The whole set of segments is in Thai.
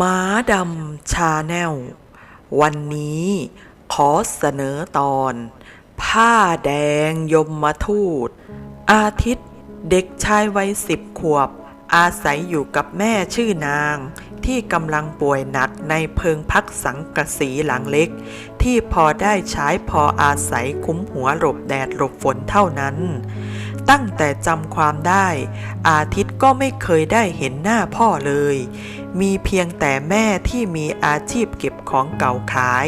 ม้าดำชาแนล วันนี้ขอเสนอตอน ผ้าแดงยมมาทูต อาทิตย์เด็กชายวัยสิบขวบ อาศัยอยู่กับแม่ชื่อนาง ที่กำลังป่วยหนักในเพิงพักสังกะสีหลังเล็ก ที่พอได้ใช้พออาศัยคุ้มหัวหลบแดดหลบฝนเท่านั้น ตั้งแต่จำความได้ อาทิตย์ ก็ไม่เคยได้เห็นหน้าพ่อเลย มีเพียงแต่แม่ที่มีอาชีพเก็บของเก่าขาย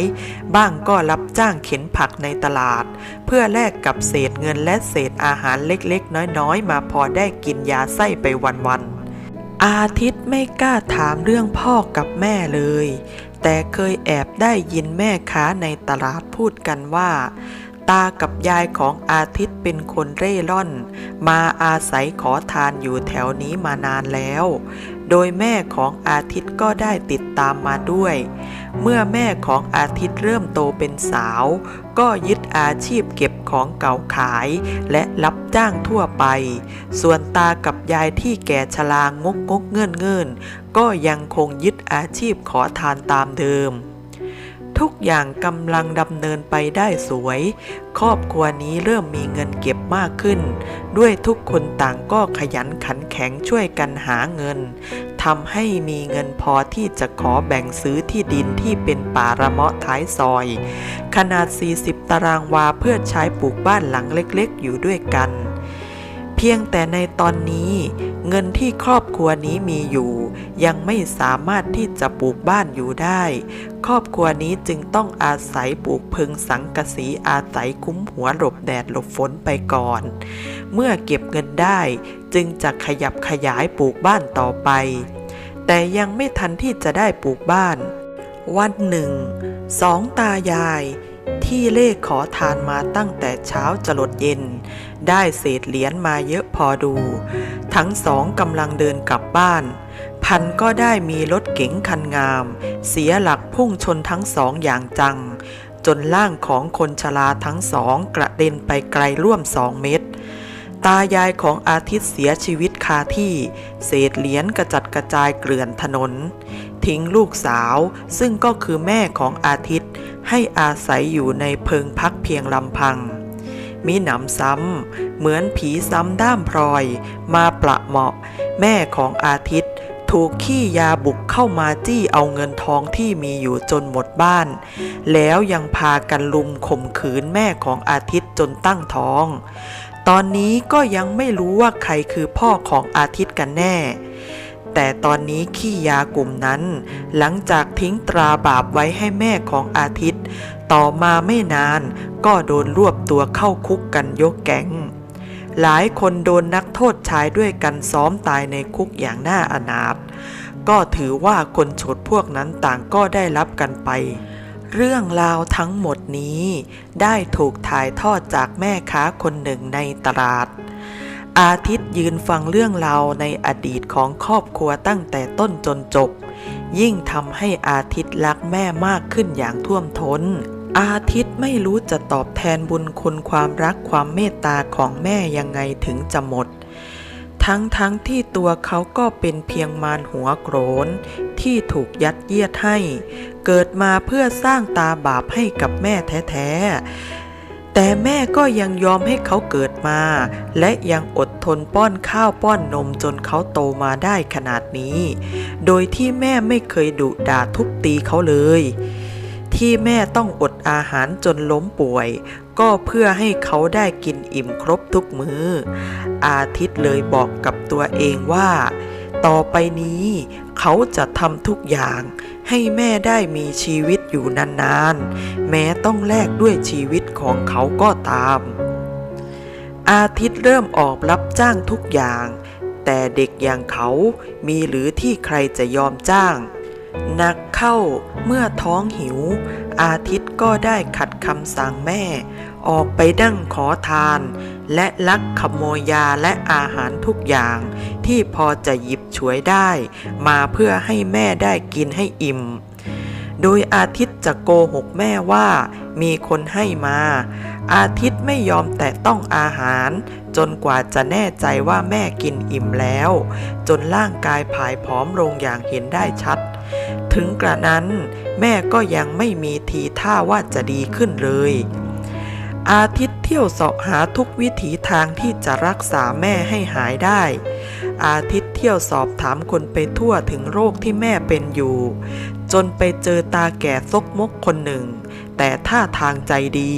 บ้างก็รับจ้างเข็นผักในตลาด เพื่อแลกกับเศษเงินและเศษอาหารเล็กๆ น้อยๆ มาพอได้กินยาไส้ไปวันๆอาทิตย์ไม่กล้าถามเรื่องพ่อกับแม่เลย แต่เคยแอบได้ยินแม่ค้าในตลาดพูดกันว่า ตากับยายของอาทิตย์เป็นคนเร่ร่อน มาอาศัยขอทานอยู่แถวนี้มานานแล้ว โดยแม่ของอาทิตย์ก็ได้ติดตามมาด้วย เมื่อแม่ของอาทิตย์เริ่มโตเป็นสาว ก็ยึดอาชีพเก็บของเก่าขาย และรับจ้างทั่วไป ส่วนตากับยายที่แก่ชรางกงกเงื่อนเงื่อนก็ยังคงยึดอาชีพขอทานตามเดิม ทุกอย่างกำลังดำเนินไปได้สวย ครอบครัวนี้เริ่มมีเงินเก็บมากขึ้น ด้วยทุกคนต่างก็ขยันขันแข็งช่วยกันหาเงินทำให้มีเงินพอที่จะขอแบ่งซื้อที่ดินที่เป็นป่าระเมาะท้ายซอย ขนาด 40 ตารางวาเพื่อใช้ปลูกบ้านหลังเล็กๆ อยู่ด้วยกัน พียงแต่ในตอนนี้เงินที่ครอบครัวนี้มีอยู่ ยังไม่สามารถที่จะปลูกบ้านอยู่ได้ ครอบครัวนี้จึงต้องอาศัยปลูกพึงสังกะสีอาศัยคุ้มหัวหลบแดดหลบฝนไปก่อน เมื่อเก็บเงินได้จึงจะขยับขยายปลูกบ้านต่อไป แต่ยังไม่ทันที่จะได้ปลูกบ้าน วันหนึ่งสองตายายที่เล่ขอทานมาตั้งแต่เช้าจรดเย็น ได้เศษเหรียญมาเยอะพอดู ทั้งสองกำลังเดินกลับบ้าน พันก็ได้มีรถเก๋งคันงาม เสียหลักพุ่งชนทั้งสองอย่างจัง จนร่างของคนชราทั้งสองกระเด็นไปไกลร่วมสองเมตร ตายายของอาทิตย์เสียชีวิตคาที่ เศษเหรียญกระจัดกระจายเกลื่อนถนน ทิ้งลูกสาวซึ่งก็คือแม่ของอาทิตย์ให้อาศัยอยู่ในเพิงพักเพียงลำพัง มีหนำซ้ำ เหมือนผีซ้ำด้ามพลอย มาประเหมาะ แม่ของอาทิตย์ ถูกขี้ยาบุกเข้ามาจี้เอาเงินทองที่มีอยู่จนหมดบ้าน แล้วยังพากันลุมข่มขืนแม่ของอาทิตย์จนตั้งท้อง ตอนนี้ก็ยังไม่รู้ว่าใครคือพ่อของอาทิตย์กันแน่แต่ตอนนี้ขี้ยากลุ่มนั้น หลังจากทิ้งตราบาปไว้ให้แม่ของอาทิตย์ ต่อมาไม่นานก็โดนรวบตัวเข้าคุกกันยกแก๊ง หลายคนโดนนักโทษชายด้วยกันซ้อมตายในคุกอย่างน่าอนาถ ก็ถือว่าคนฉดพวกนั้นต่างก็ได้รับกันไป เรื่องราวทั้งหมดนี้ ได้ถูกถ่ายทอดจากแม่ค้าคนหนึ่งในตลาด อาทิตย์ยืนฟังเรื่องราวในอดีตของครอบครัวตั้งแต่ต้นจนจบ ยิ่งทำให้อาทิตย์รักแม่มากขึ้นอย่างท่วมท้น อาทิตย์ไม่รู้จะตอบแทนบุญคุณความรักความเมตตาของแม่ยังไงถึงจะหมด ทั้งทั้งที่ตัวเขาก็เป็นเพียงมารหัวโกรนที่ถูกยัดเยียดให้ เกิดมาเพื่อสร้างตาบาปให้กับแม่แท้ๆแต่แม่ก็ยังยอมให้เขาเกิดมา และยังอด ทนป้อนข้าวป้อนนมจนเขาโตมาได้ขนาดนี้ โดยที่แม่ไม่เคยดุด่าทุบตีเขาเลย ที่แม่ต้องอดอาหารจนล้มป่วย ก็เพื่อให้เขาได้กินอิ่มครบทุกมืออาทิตย์เลยบอกกับตัวเองว่า ต่อไปนี้เขาจะทำทุกอย่างให้แม่ได้มีชีวิตอยู่นานๆ แม้ต้องแลกด้วยชีวิตของเขาก็ตาม อาทิตย์เริ่มออกรับจ้างทุกอย่าง แต่เด็กอย่างเขามีหรือที่ใครจะยอมจ้างนักเข้าเมื่อท้องหิว อาทิตย์ก็ได้ขัดคำสั่งแม่ ออกไปนั่งขอทาน และลักขโมยยาและอาหารทุกอย่าง ที่พอจะหยิบฉวยได้ มาเพื่อให้แม่ได้กินให้อิ่ม โดยอาทิตย์จะโกหกแม่ว่า มีคนให้มา อาทิตย์ไม่ยอมแตะต้องอาหาร จนกว่าจะแน่ใจว่าแม่กินอิ่มแล้ว จนร่างกายผายผอมลงอย่างเห็นได้ชัด ถึงกระนั้น แม่ก็ยังไม่มีทีท่าว่าจะดีขึ้นเลยอาทิตย์เที่ยวเสาะหาทุกวิถีทางที่จะรักษาแม่ให้หายได้ อาทิตย์ ที่ยวสอบถามคนไปทั่วถึงโรคที่แม่เป็นอยู่ จนไปเจอตาแก่ซกมกคนหนึ่ง แต่ท่าทางใจดี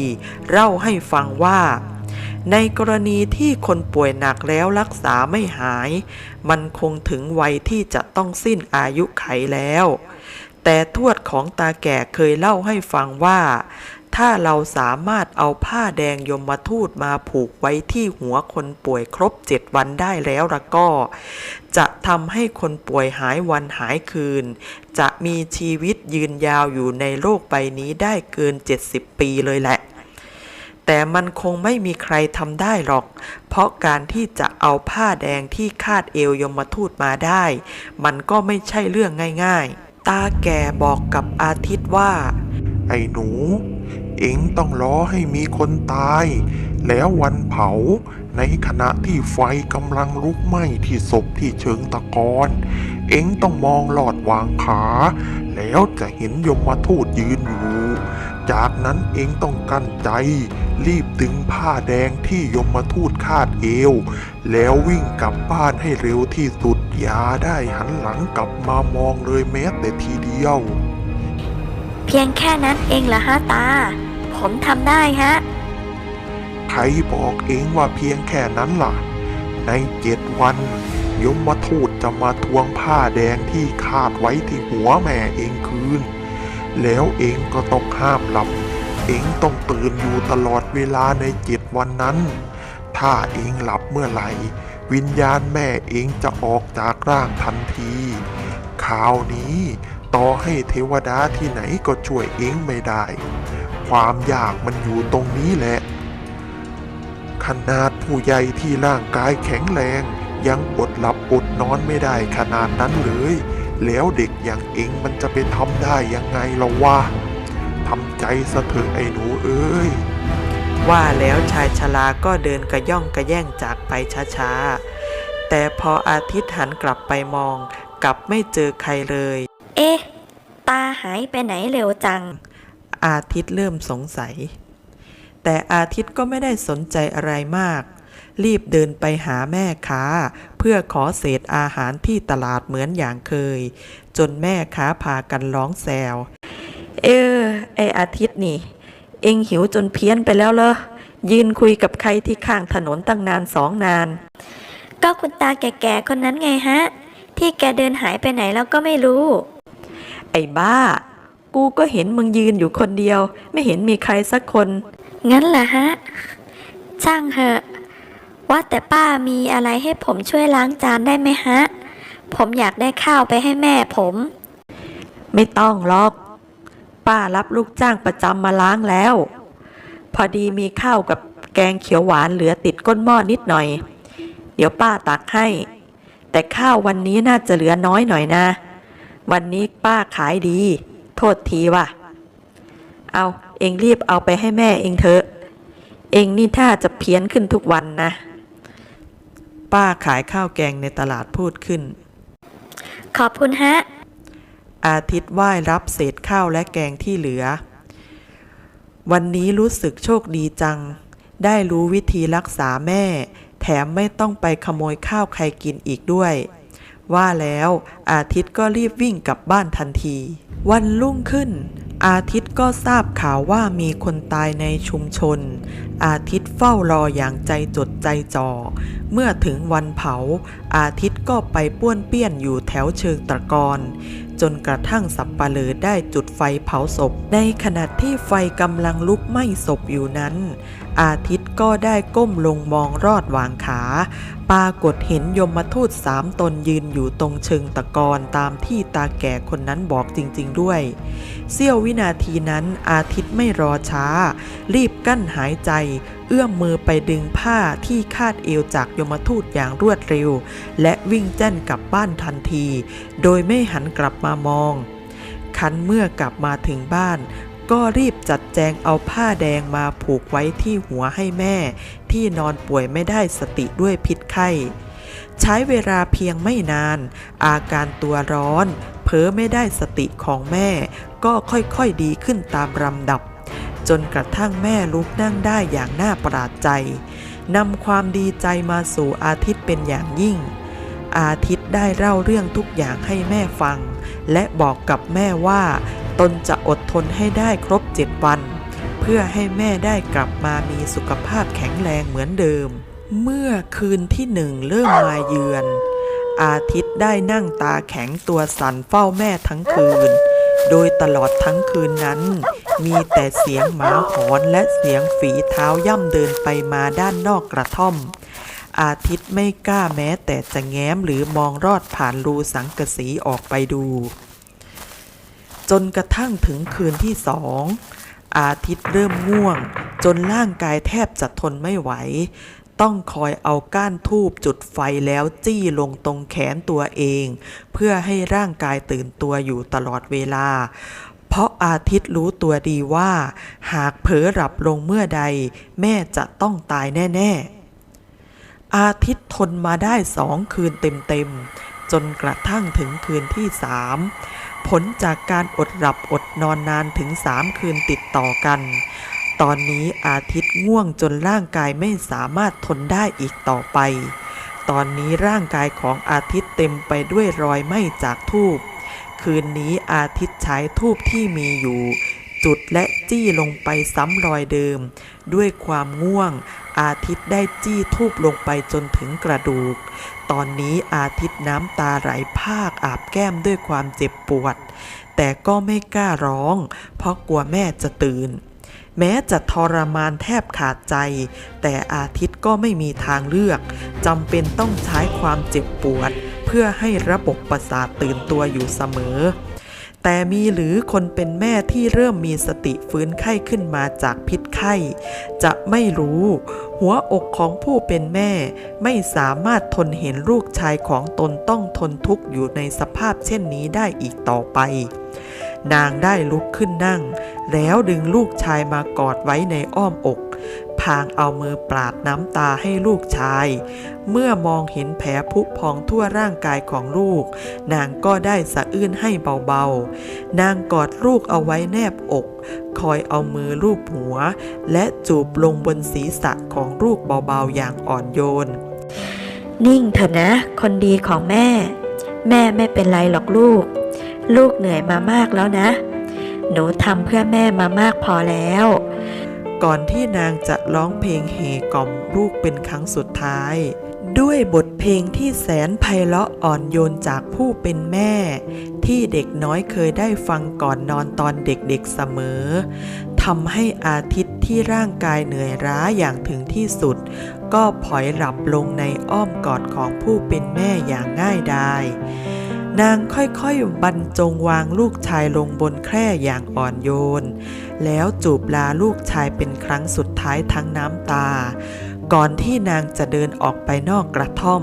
เล่าให้ฟังว่า ในกรณีที่คนป่วยหนักแล้วรักษาไม่หาย มันคงถึงวัยที่จะต้องสิ้นอายุไขแล้วแต่ทวดของตาแก่เคยเล่าให้ฟังว่า ถ้าเราสามารถเอาผ้าแดงยมทูตมาผูกไว้ที่หัวคนป่วยครบเจ็ดวันได้แล้วละก็ จะทำให้คนป่วยหายวันหายคืน จะมีชีวิตยืนยาวอยู่ในโลกใบนี้ได้เกิน 70 ปีเลยแหละแต่มันคงไม่มีใครทำได้หรอก เพราะการที่จะเอาผ้าแดงที่คาดเอวยมทูตมาได้ มันก็ไม่ใช่เรื่องง่าย ๆ ตาแก่บอกกับอาทิตย์ว่า ไอ้หนู เอ็งต้องรอให้มีคนตาย แล้ววันเผาในขณะที่ไฟกำลังลุกไหม้ที่ศพที่เชิงตะกอนเอ็งต้องมองหลอดวางขา แล้วจะเห็นยมทูตยืนอยู่ จากนั้นเอ็งต้องกั้นใจ รีบดึงผ้าแดงที่ยมทูตคาดเอว แล้ววิ่งกลับบ้านให้เร็วที่สุดอย่าได้หันหลังกลับมามองเลยแม้แต่ทีเดียว เพียงแค่นั้นเองเหรอฮะตา ผมทำได้ฮะ ใครบอกเองว่าเพียงแค่นั้นล่ะ ในเจ็ดวัน ยมทูตจะมาทวงผ้าแดงที่คาดไว้ที่หัวแม่เองคืน แล้วเองก็ต้องห้ามหลับ เองต้องตื่นอยู่ตลอดเวลาในเจ็ดวันนั้น ถ้าเองหลับเมื่อไหร่วิญญาณแม่เองจะออกจากร่างทันทีข่าวนี้ ต่อให้เทวดาที่ไหนก็ช่วยเองไม่ได้ ความยากมันอยู่ตรงนี้แหละ ขนาดผู้ใหญ่ที่ร่างกายแข็งแรง ยังอดหลับอดนอนไม่ได้ขนาดนั้นเลย แล้วเด็กอย่างเองมันจะไปทำได้ยังไงล่ะวะทำใจสะเถอะไอ้หนูเอ้ยว่าแล้วชายชราก็เดินกระย่องกระแย่งจากไปช้าๆ แต่พออาทิตย์หันกลับไปมอง กลับไม่เจอใครเลย เอ๊ะ ตาหายไปไหนเร็วจัง อาทิตย์เริ่มสงสัย แต่อาทิตย์ก็ไม่ได้สนใจอะไรมาก รีบเดินไปหาแม่ค้า เพื่อขอเศษอาหารที่ตลาดเหมือนอย่างเคย จนแม่ค้าพากันร้องแซว เออ ไออาทิตย์นี่ เอ็งหิวจนเพี้ยนไปแล้วเหรอ ยืนคุยกับใครที่ข้างถนนตั้งนานสองนาน ก็คุณตาแก่ๆคนนั้นไงฮะ ที่แกเดินหายไปไหนแล้วก็ไม่รู้ ไอ้บ้า กูก็เห็นมึงยืนอยู่คนเดียว ไม่เห็นมีใครสักคน งั้นเหรอฮะ ช่างเหอะ ว่าแต่ป้ามีอะไรให้ผมช่วยล้างจานได้ไหมฮะ ผมอยากได้ข้าวไปให้แม่ผม ไม่ต้องหรอก ป้ารับลูกจ้างประจำมาล้างแล้ว พอดีมีข้าวกับแกงเขียวหวานเหลือติดก้นหม้อนิดหน่อย เดี๋ยวป้าตักให้ แต่ข้าววันนี้น่าจะเหลือน้อยหน่อยนะ วันนี้ป้าขายดี โทษทีว่ะ เอาเองรีบเอาไปให้แม่เองเถอะ เองนี่ถ้าจะเพี้ยนขึ้นทุกวันนะ ป้าขายข้าวแกงในตลาดพูดขึ้น ขอบคุณฮะ อาทิตย์ไหว้รับเศษข้าวและแกงที่เหลือ วันนี้รู้สึกโชคดีจัง ได้รู้วิธีรักษาแม่ แถมไม่ต้องไปขโมยข้าวใครกินอีกด้วย ว่าแล้วอาทิตย์ก็รีบวิ่งกลับบ้านทันที วันรุ่งขึ้น อาทิตย์ก็ทราบข่าวว่ามีคนตายในชุมชน อาทิตย์เฝ้ารออย่างใจจดใจจ่อ เมื่อถึงวันเผา อาทิตย์ก็ไปป้วนเปี้ยนอยู่แถวเชิงตะกอน จนกระทั่งสับปะเลอได้จุดไฟเผาศพ ในขณะที่ไฟกำลังลุกไหม้ศพอยู่นั้น อาทิตย์ก็ได้ก้มลงมองรอดวางขา ปรากฏเห็นยมทูตสามตนยืนอยู่ตรงเชิงตะกอนตามที่ตาแก่คนนั้นบอกจริง ๆ ด้วย เสี้ยววินาทีนั้นอาทิตย์ไม่รอช้า รีบกั้นหายใจ เอื้อมมือไปดึงผ้าที่คาดเอวจากยมทูตอย่างรวดเร็ว และวิ่งแจ้นกลับบ้านทันที โดยไม่หันกลับมามอง คันเมื่อกลับมาถึงบ้านก็รีบจัดแจงเอาผ้าแดงมาผูกไว้ที่หัวให้แม่ ที่นอนป่วยไม่ได้สติด้วยพิษไข้ ใช้เวลาเพียงไม่นาน อาการตัวร้อน เผลอไม่ได้สติของแม่ ก็ค่อยๆดีขึ้นตามลำดับ จนกระทั่งแม่ลุกนั่งได้อย่างน่าประหลาดใจนำความดีใจมาสู่อาทิตย์เป็นอย่างยิ่ง อาทิตย์ได้เล่าเรื่องทุกอย่างให้แม่ฟัง และบอกกับแม่ว่า ตนจะอดทนให้ได้ครบเจ็ดวัน เพื่อให้แม่ได้กลับมามีสุขภาพแข็งแรงเหมือนเดิม เมื่อคืนที่หนึ่งเริ่มมาเยือน อาทิตย์ได้นั่งตาแข็งตัวสั่นเฝ้าแม่ทั้งคืน โดยตลอดทั้งคืนนั้น มีแต่เสียงหมาหอนและเสียงฝีเท้าย่ำเดินไปมาด้านนอกกระท่อม อาทิตย์ไม่กล้าแม้แต่จะแง้มหรือมองรอดผ่านรูสังกะสีออกไปดู จนกระทั่งถึงคืนที่สองอาทิตย์เริ่มง่วง จนร่างกายแทบจะทนไม่ไหว ต้องคอยเอาก้านทูบจุดไฟแล้วจี้ลงตรงแขนตัวเอง เพื่อให้ร่างกายตื่นตัวอยู่ตลอดเวลา เพราะอาทิตย์รู้ตัวดีว่า หากเผลอหลับลงเมื่อใด แม่จะต้องตายแน่ ๆ อาทิตย์ทนมาได้สองคืนเต็ม ๆ จนกระทั่งถึงคืนที่สามผลจากการอดหลับอดนอนนานถึงสามคืนติดต่อกัน ตอนนี้อาทิตย์ง่วงจนร่างกายไม่สามารถทนได้อีกต่อไป ตอนนี้ร่างกายของอาทิตย์เต็มไปด้วยรอยไหม้จากทูบคืนนี้อาทิตย์ใช้ทูบที่มีอยู่ จุดและจี้ลงไปซ้ำรอยเดิม ด้วยความง่วง อาทิตย์ได้จี้ทูบลงไปจนถึงกระดูก ตอนนี้อาทิตย์น้ำตาไหลภาคอาบแก้มด้วยความเจ็บปวด แต่ก็ไม่กล้าร้อง เพราะกลัวแม่จะตื่น แม้จะทรมานแทบขาดใจ แต่อาทิตย์ก็ไม่มีทางเลือกจำเป็นต้องใช้ความเจ็บปวด เพื่อให้ระบบประสาทตื่นตัวอยู่เสมอ แต่มีหรือคนเป็นแม่ที่เริ่มมีสติฟื้นไข้ขึ้นมาจากพิษไข้ จะไม่รู้ หัวอกของผู้เป็นแม่ไม่สามารถทนเห็นลูกชายของตนต้องทนทุกข์อยู่ในสภาพเช่นนี้ได้อีกต่อไป นางได้ลุกขึ้นนั่ง แล้วดึงลูกชายมากอดไว้ในอ้อมอก พางเอามือปราดน้ำตาให้ลูกชาย เมื่อมองเห็นแผลผุพองทั่วร่างกายของลูก นางก็ได้สะอื้นให้เบาๆ นางกอดลูกเอาไว้แนบอก คอยเอามือลูบหัว และจูบลงบนศีรษะของลูกเบาๆอย่างอ่อนโยน นิ่งเถอะนะ คนดีของแม่ แม่ไม่เป็นไรหรอกลูก ลูกเหนื่อยมามากแล้วนะ หนูทำเพื่อแม่มามากพอแล้ว ก่อนที่นางจะร้องเพลงเฮกล่อมลูกเป็นครั้งสุดท้าย ด้วยบทเพลงที่แสนไพเราะอ่อนโยนจากผู้เป็นแม่ ที่เด็กน้อยเคยได้ฟังก่อนนอนตอนเด็กๆเสมอทำให้อาทิตย์ที่ร่างกายเหนื่อยล้าอย่างถึงที่สุด ก็ผลอยหลับลงในอ้อมกอดของผู้เป็นแม่อย่างง่ายดาย นางค่อยๆบรรจงวางลูกชายลงบนแคร่อย่างอ่อนโยน แล้วจูบลาลูกชายเป็นครั้งสุดท้ายทั้งน้ำตา ก่อนที่นางจะเดินออกไปนอกกระท่อม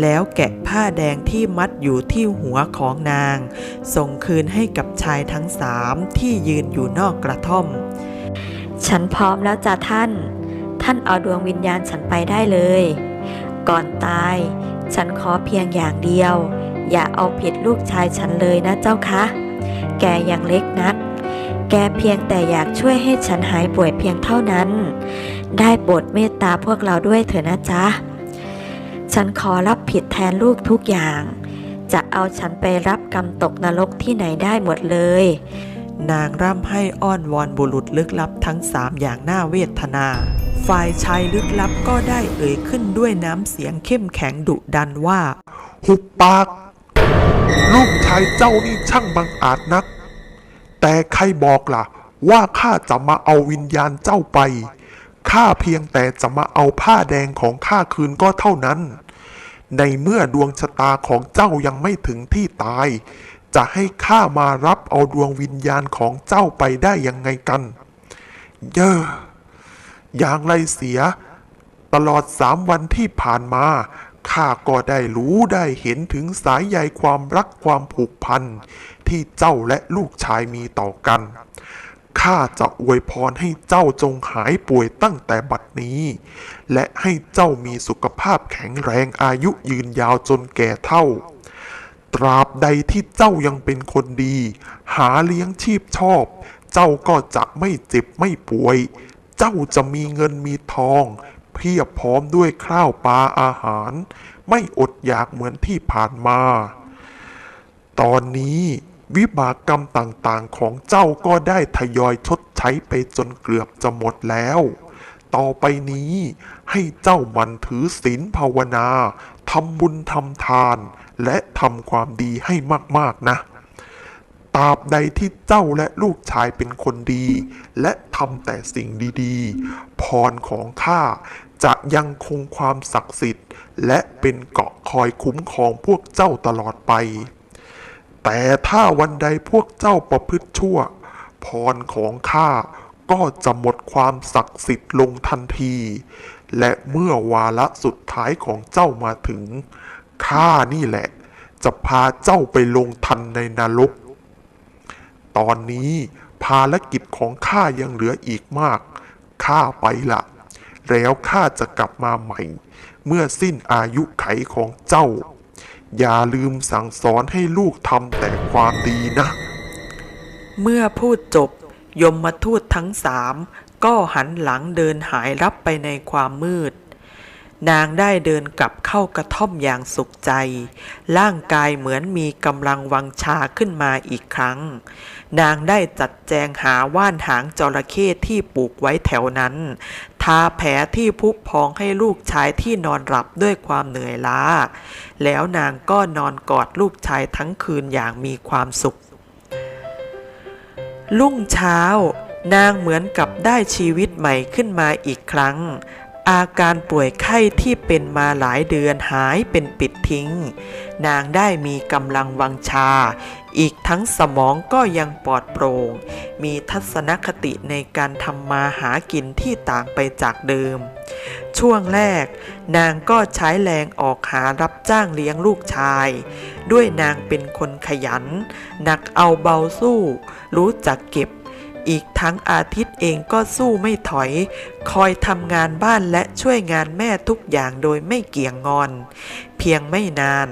แล้วแกะผ้าแดงที่มัดอยู่ที่หัวของนาง ส่งคืนให้กับชายทั้งสามที่ยืนอยู่นอกกระท่อม ฉันพร้อมแล้วจ้ะท่าน ท่านเอาดวงวิญญาณฉันไปได้เลย ก่อนตาย ฉันขอเพียงอย่างเดียว อย่าเอาผิดลูกชายฉันเลยนะเจ้าคะ แกยังเล็กนัก แกเพียงแต่อยากช่วยให้ฉันหายป่วยเพียงเท่านั้น ได้โปรดเมตตาพวกเราด้วยเถอะนะจ๊ะ ฉันขอรับผิดแทนลูกทุกอย่าง จะเอาฉันไปรับกรรมตกนรกที่ไหนได้หมดเลย นางร่ำให้อ้อนวอนบุรุษลึกลับทั้งสามอย่างน่าเวทนาฝ่ายชายลึกลับก็ได้เอ่ยขึ้นด้วยน้ำเสียงเข้มแข็งดุดันว่า หุบปาก ลูกชายเจ้านี่ช่างบังอาจนัก แต่ใครบอกล่ะ ว่าข้าจะมาเอาวิญญาณเจ้าไป ข้าเพียงแต่จะมาเอาผ้าแดงของข้าคืนก็เท่านั้น ในเมื่อดวงชะตาของเจ้ายังไม่ถึงที่ตาย จะให้ข้ามารับเอาดวงวิญญาณของเจ้าไปได้ยังไงกัน เย่ออย่างไรเสีย ตลอดสามวันที่ผ่านมา ข้าก็ได้รู้ได้เห็นถึงสายใยความรักความผูกพัน ที่เจ้าและลูกชายมีต่อกัน ข้าจะอวยพรให้เจ้าจงหายป่วยตั้งแต่บัดนี้ และให้เจ้ามีสุขภาพแข็งแรงอายุยืนยาวจนแก่เท่า ตราบใดที่เจ้ายังเป็นคนดี หาเลี้ยงชีพชอบ เจ้าก็จะไม่เจ็บไม่ป่วย เจ้าจะมีเงินมีทอง เพียบพร้อมด้วยข้าวปลาอาหาร ไม่อดอยากเหมือนที่ผ่านมา ตอนนี้วิบากกรรมต่างๆของเจ้าก็ได้ทยอยชดใช้ไปจนเกือบจะหมดแล้ว ต่อไปนี้ให้เจ้ามันถือศีลภาวนาทำบุญทำทาน และทำความดีให้มากๆนะ ตราบใดที่เจ้าและลูกชายเป็นคนดี และทำแต่สิ่งดีๆ พรของข้าจะยังคงความศักดิ์สิทธิ์ และเป็นเกาะคอยคุ้มครองพวกเจ้าตลอดไป แต่ถ้าวันใดพวกเจ้าประพฤติชั่ว พรของข้าก็จะหมดความศักดิ์สิทธิ์ลงทันที และเมื่อวาระสุดท้ายของเจ้ามาถึงข้านี่แหละ จะพาเจ้าไปลงทันในนรก ตอนนี้ภารกิจของข้ายังเหลืออีกมาก ข้าไปละแล้วข้าจะกลับมาใหม่ เมื่อสิ้นอายุไขของเจ้า อย่าลืมสั่งสอนให้ลูกทำแต่ความดีนะ เมื่อพูดจบ ยมมาทูตทั้งสามก็หันหลังเดินหายรับไปในความมืด นางได้เดินกลับเข้ากระท่อมอย่างสุขใจ ร่างกายเหมือนมีกำลังวังชาขึ้นมาอีกครั้ง นางได้จัดแจงหาว่านหางจระเข้ที่ปลูกไว้แถวนั้น ทาแผลที่พุพองให้ลูกชายที่นอนหลับด้วยความเหนื่อยล้า แล้วนางก็นอนกอดลูกชายทั้งคืนอย่างมีความสุขรุ่งเช้านางเหมือนกับได้ชีวิตใหม่ขึ้นมาอีกครั้ง อาการป่วยไข้ที่เป็นมาหลายเดือนหายเป็นปิดทิ้ง นางได้มีกำลังวังชา อีกทั้งสมองก็ยังปลอดโปร่ง มีทัศนคติในการทำมาหากินที่ต่างไปจากเดิม ช่วงแรก นางก็ใช้แรงออกหารับจ้างเลี้ยงลูกชาย ด้วยนางเป็นคนขยัน หนักเอาเบาสู้ รู้จักเก็บ อีกทั้งอาทิตย์เองก็สู้ไม่ถอย คอยทำงานบ้านและช่วยงานแม่ทุกอย่างโดยไม่เกี่ยงงอน เพียงไม่นาน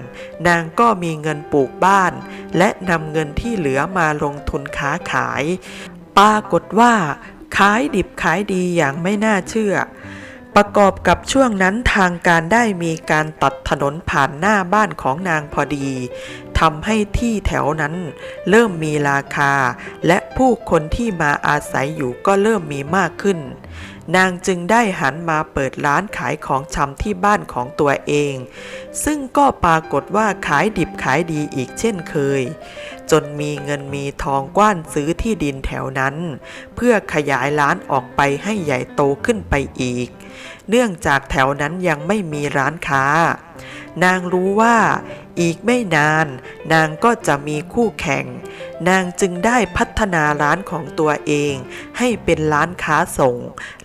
นางก็มีเงินปลูกบ้าน และนำเงินที่เหลือมาลงทุนค้าขาย ปรากฏว่า ขายดิบขายดีอย่างไม่น่าเชื่อ ประกอบกับช่วงนั้นทางการได้มีการตัดถนนผ่านหน้าบ้านของนางพอดีทำให้ที่แถวนั้นเริ่มมีราคา และผู้คนที่มาอาศัยอยู่ก็เริ่มมีมากขึ้น นางจึงได้หันมาเปิดร้านขายของชำที่บ้านของตัวเอง ซึ่งก็ปรากฏว่าขายดิบขายดีอีกเช่นเคย จนมีเงินมีทองกว้านซื้อที่ดินแถวนั้น เพื่อขยายร้านออกไปให้ใหญ่โตขึ้นไปอีก เนื่องจากแถวนั้นยังไม่มีร้านค้า นางรู้ว่าอีกไม่นาน นางก็จะมีคู่แข่ง นางจึงได้พัฒนาร้านของตัวเอง ให้เป็นร้านค้าส่ง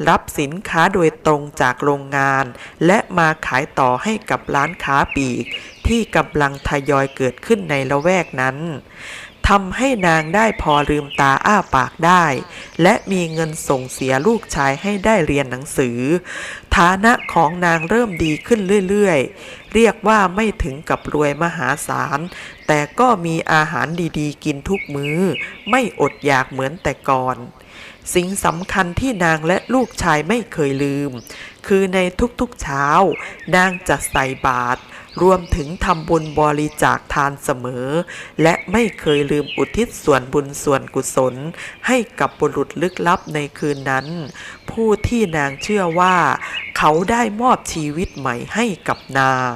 รับสินค้าโดยตรงจากโรงงาน และมาขายต่อให้กับร้านค้าปีก ที่กำลังทยอยเกิดขึ้นในละแวกนั้น ทำให้นางได้พอลืมตาอ้าปากได้ และมีเงินส่งเสียลูกชายให้ได้เรียนหนังสือ ฐานะของนางเริ่มดีขึ้นเรื่อยๆ เรียกว่าไม่ถึงกับรวยมหาศาล แต่ก็มีอาหารดีๆ กินทุกมือ้อ ไม่อดอยากเหมือนแต่ก่อน สิ่งสำคัญที่นางและลูกชายไม่เคยลืม คือในทุกๆเช้า นางจะใส่บาตร รวมถึงทำบุญบริจาคทานเสมอ และไม่เคยลืมอุทิศส่วนบุญส่วนกุศล ให้กับบุรุษลึกลับในคืนนั้น ผู้ที่นางเชื่อว่า เขาได้มอบชีวิตใหม่ให้กับนาง